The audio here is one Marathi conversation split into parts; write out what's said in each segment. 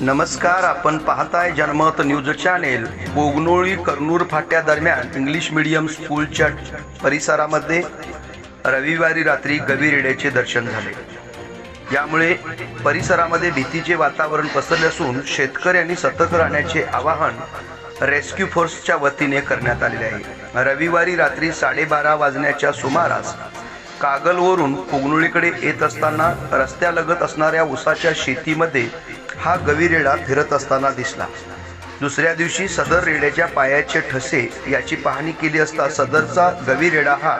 नमस्कार आपण पाहताय जनमत न्यूज चॅनेल. बोगनोळी कर्नूर फाट्या दरम्यान इंग्लिश मीडियम स्कूलच्या परिसरामध्ये रविवारी रात्री गवीरेड्याचे दर्शन झाले. यामुळे परिसरामध्ये भीतीचे वातावरण पसरले असून शेतकऱ्यांनी सतर्क राहण्याचे आवाहन रेस्क्यू फोर्सच्या वतीने करण्यात आलेले आहे. रविवारी रात्री साडेबारा वाजण्याच्या सुमारास कागलवरून कोगनोळीकडे येत असताना रस्त्यालगत असणाऱ्या उसाच्या शेतीमध्ये हा गविरेडा फिरत असताना दिसला. दुसऱ्या दिवशी सदर रेड्याच्या पायाचे ठसे याची पाहणी केली असता सदरचा गविरेडा हा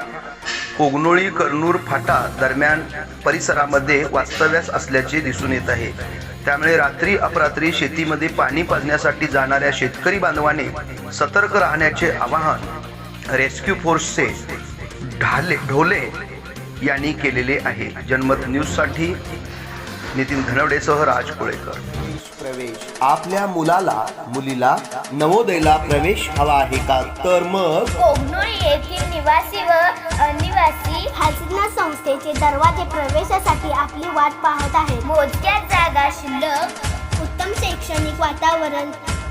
कोगनोळी कर्नूर फाटा दरम्यान परिसरामध्ये वास्तव्यास असल्याचे दिसून येत आहे. त्यामुळे रात्री अपरात्री शेतीमध्ये पाणी पाजण्यासाठी जाणाऱ्या शेतकरी बांधवाने सतर्क राहण्याचे आवाहन रेस्क्यू फोर्सचे ढाले ढोले यांनी केलेले आहे. जनमत न्यूजसाठी नितीन धनवडेसह राज कोळेकर. प्रवेश. आपल्या मुलाला मुलीला नवोदयला प्रवेश हवा आहे का? तर मग? कोगनोळी येथील निवासी व अनिवासी हालसिद्ना संस्थेचे दरवाजे प्रवेशासाठी आपली वाट पाहत आहेत. मोजक्या जागा शिल्लक. उत्तम शैक्षणिक वातावरण